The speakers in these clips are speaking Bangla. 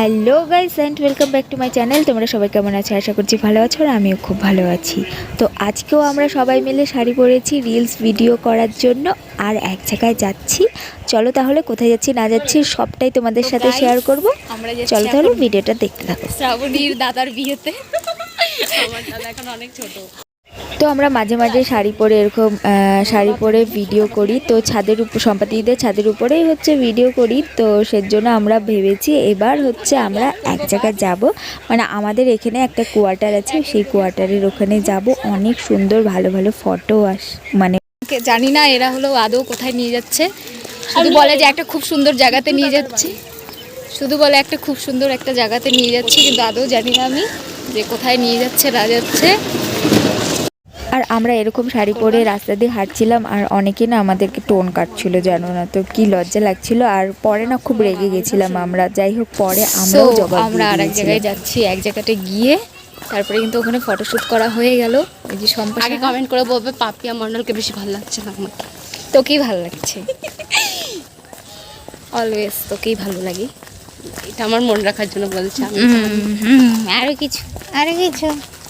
Hello guys and welcome back to my channel. তোমরা সবাই কেমন আছো? আশা করছি ভালো আছো আর আমিও খুব ভালো আছি। তো আজকেও আমরা সবাই মিলে শাড়ি পরেছি রিলস ভিডিও করার জন্য। আর এক জায়গায় যাচ্ছি। চলো তাহলে কোথায় যাচ্ছি না যাচ্ছি সবটাই তোমাদের সাথে শেয়ার করব। আমরা চলো তাহলে ভিডিওটা দেখতে থাকো। শ্রাবণীর দাদার বিয়েতে। আমার দাদা এখন অনেক ছোট। তো আমরা মাঝে মাঝে শাড়ি পরে এরকম শাড়ি পরে ভিডিও করি। তো ছাদের উপর সম্পাদিদের ছাদের উপরেই হচ্ছে ভিডিও করি। তো সেজন্য আমরা ভেবেছি এবার হচ্ছে আমরা এক জায়গায় যাব। মানে আমাদের এখানে একটা কোয়ার্টার আছে সেই কোয়ার্টারের ওখানে যাব। অনেক সুন্দর ভালো ভালো ফটো আস মানে জানি না এরা হলো আদৌ কোথায় নিয়ে যাচ্ছে। শুধু বলে যে একটা খুব সুন্দর জায়গাতে নিয়ে যাচ্ছি। শুধু বলে একটা খুব সুন্দর একটা জায়গাতে নিয়ে যাচ্ছি কিন্তু আদৌ জানি না আমি যে কোথায় নিয়ে যাচ্ছে না যাচ্ছে। আমরা এরকম শাড়ি পরে রাস্তা দিয়ে হাঁটছিলাম আর অনেকে না আমাদেরকে টোন কাটছিল জানো না। তো কি লজ্জা লাগছিল আর পরে না খুব রেগে গেছিলাম আমরা। যাই হোক পরে আমরাও জবাব আমরা আর এক জায়গায় যাচ্ছি এক জায়গাতে গিয়ে। তারপরে কিন্তু ওখানে ফটোশ্যুট করা হয়ে গেল। এই যে সম্পর্কে আগে কমেন্ট করে বলবে পাপিয়া মন্ডলকে বেশি ভালো লাগছে না আমার। তোকেই ভালো লাগছে। অলওয়েজ তোকেই ভালো লাগে। এটা আমার মন রাখার জন্য বলছে আমি আরও কিছু। আরও কিছু।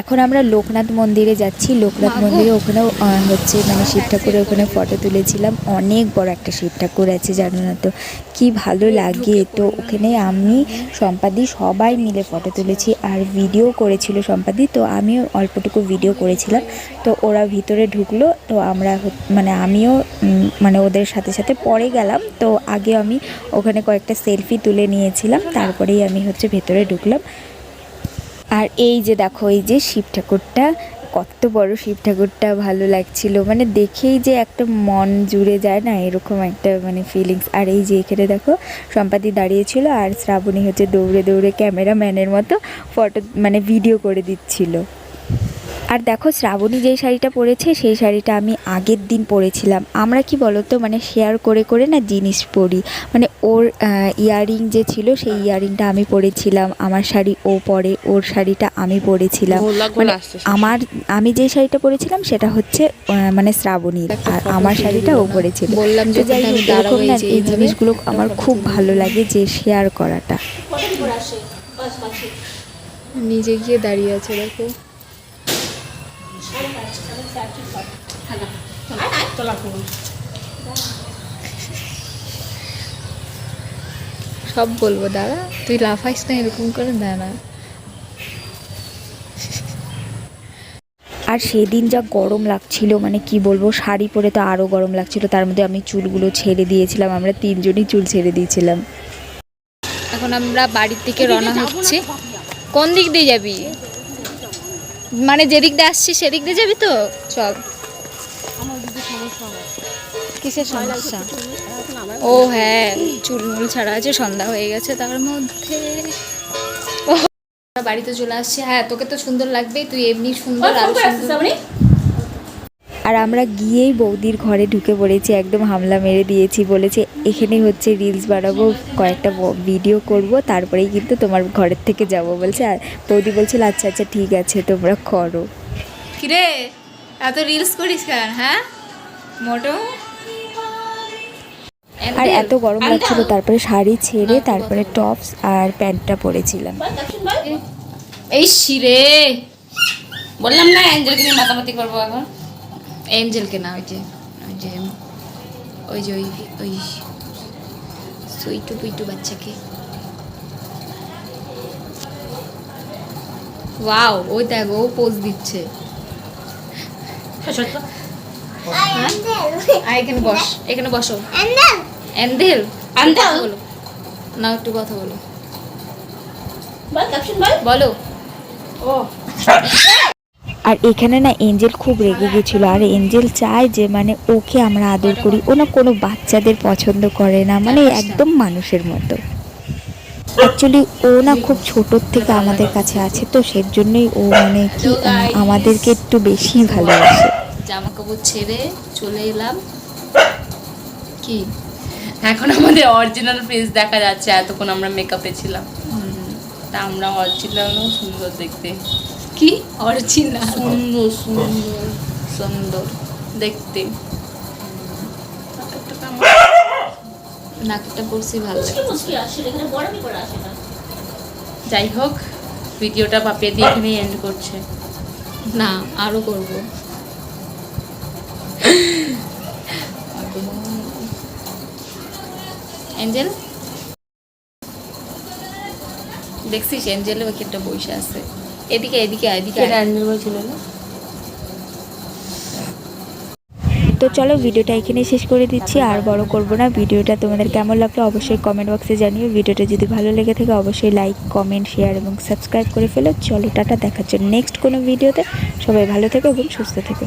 এখন আমরা লোকনাথ মন্দিরে যাচ্ছি। লোকনাথ মন্দিরে ওখানেও হচ্ছে মানে শিব ঠাকুরের ওখানে ফটো তুলেছিলাম। অনেক বড় একটা শিব ঠাকুর আছে জানো না তো? কি ভালো লাগে তো। ওখানে আমি সম্পাদি সবাই মিলে ফটো তুলেছি আর ভিডিও করেছিল সম্পাদি তো আমিও অল্পটুকু ভিডিও করেছিলাম। তো ওরা ভিতরে ঢুকলো তো আমরা মানে আমিও মানে ওদের সাথে সাথে পরে গেলাম। তো আগে আমি ওখানে কয়েকটা সেলফি তুলে নিয়েছিলাম তারপরেই আমি হচ্ছে ভেতরে ঢুকলাম। আর এই যে দেখো, এই যে শিব ঠাকুরটা, কত বড় শিব ঠাকুরটা ভালো লাগছিল। মানে দেখেই যে একটা মন জুড়ে যায় না, এরকম একটা মানে ফিলিংস আর এই যে এখানে দেখো, সম্পাদি দাঁড়িয়েছিল আর শ্রাবণী হচ্ছে দৌড়ে দৌড়ে ক্যামেরাম্যানের মতো ফটো মানে ভিডিও করে দিচ্ছিল। আর দেখো শ্রাবণী যেই শাড়িটা পরেছে সেই শাড়িটা আমি আগের দিন পরেছিলাম। আমরা কি বলতো মানে শেয়ার করে করে না জিনিস পরি। মানে ওর ইয়াররিং যে ছিল সেই ইয়াররিংটা আমি পরেছিলাম। আমার শাড়ি ও পরে ওর শাড়িটা আমি পরেছিলাম। মানে আমার আমি যে শাড়িটা পরেছিলাম সেটা হচ্ছে মানে শ্রাবণীর। আর আমার শাড়িটা ও পরেছিল। বললাম যে যাই হোক এরকম এই না এই জিনিসগুলো আমার খুব ভালো লাগে যে শেয়ার করাটা। নিজে গিয়ে দাঁড়িয়ে আছে দেখো। সব বলব দাঁড়া তুই লাফাইস না এরকম করে দাঁড়া আর সেদিন যা গরম লাগছিল মানে কি বলব শাড়ি পরে তো আরও গরম লাগছিল তার মধ্যে আমি চুলগুলো ছেড়ে দিয়েছিলাম আমরা তিনজনই চুল ছেড়ে দিয়েছিলাম। এখন আমরা বাড়ির থেকে রওনা হচ্ছে। কোন দিক দিয়ে যাবি? মানে যেদিক দিয়ে আসছি সেদিক দিয়ে যাবি তো? চল। কিসের সমস্যা? ও হ্যাঁ চুলমুল ছাড়া আছে সন্ধ্যা হয়ে গেছে তার মধ্যে। বাড়িতে চলে আসছি। হ্যাঁ তোকে তো সুন্দর লাগবেই তুই এমনি সুন্দর আর সুন্দর আর আমরা গিয়েই বৌদির ঘরে ঢুকে পড়েছি একদম হামলা মেরে দিয়েছি বলেছে এখানেই হচ্ছে রিলস বানাবো কয়েকটা ভিডিও করব তারপরেই কিন্তু তোমার ঘরের থেকে যাব বলছে। আর বৌদি বলছিল আচ্ছা আচ্ছা ঠিক আছে তোমরা করো। কিরে এত রিলস করিস কেন হ্যাঁ? মোটো? আর এত গরম লাগছিল তারপরে শাড়ি ছেড়ে তারপরে টপস আর প্যান্টটা পরেছিলাম। এই শিরে বললাম না অ্যাঞ্জেলকে নিয়ে মাতামাতি করব এখন। এঞ্জেলকে না ওই যে ওই যে ওই যে ওই ওই সুইটু পুইটু বাচ্চাকে। ওয়াও ওই দেখ ও পোজ দিচ্ছে। হ্যাঁ? এখানে বস এখানে বসো। আন্দাল। কথা বলো। না একটু কথা বলো। বলো আর এখানে না এঞ্জেল খুব রেগে গেছিল। আর এঞ্জেল চায় যে মানে ওকে আমরা আদর করি। ও না কোনো বাচ্চাদের পছন্দ করে না মানে একদম মানুষের মতো। অ্যাকচুয়ালি ও না খুব ছোটোর থেকে আমাদের কাছে আছে, তো সেই জন্যই ও মানে কি আমাদেরকে একটু বেশি ভালোবাসে। জামা কাপড় ছেড়ে চলে এলাম। কি? এখন আমাদের অরিজিনাল ফেস দেখা যাচ্ছে, এতক্ষণ আমরা মেকআপে ছিলাম। তা আমরা অর্চিলাও সুন্দর দেখতে। কি? অরিজিনা সুন্দর সুন্দর সুন্দর। দেখতে। নাকটা পড়ছি ভালো যাই হোক ভিডিওটা পাপিয়ে দিয়ে এখানেই এন্ড করছে। না আরও করব। অ্যাঞ্জেল দেখছিস অ্যাঞ্জেলের ওই একটা বসে আছে। এদিকে এদিকে এদিকে বলছিল না। তো চলো ভিডিওটা এখানে শেষ করে দিচ্ছি আর বড় করব না। ভিডিওটা তোমাদের কেমন লাগল অবশ্যই কমেন্ট বক্সে জানিও। ভিডিওটা যদি ভালো লেগে থাকে অবশ্যই লাইক কমেন্ট শেয়ার এবং সাবস্ক্রাইব করে ফেলো। চলো টাটা দেখার জন্য নেক্সট কোনো ভিডিওতে সবাই ভালো থেকো এবং সুস্থ থেকো।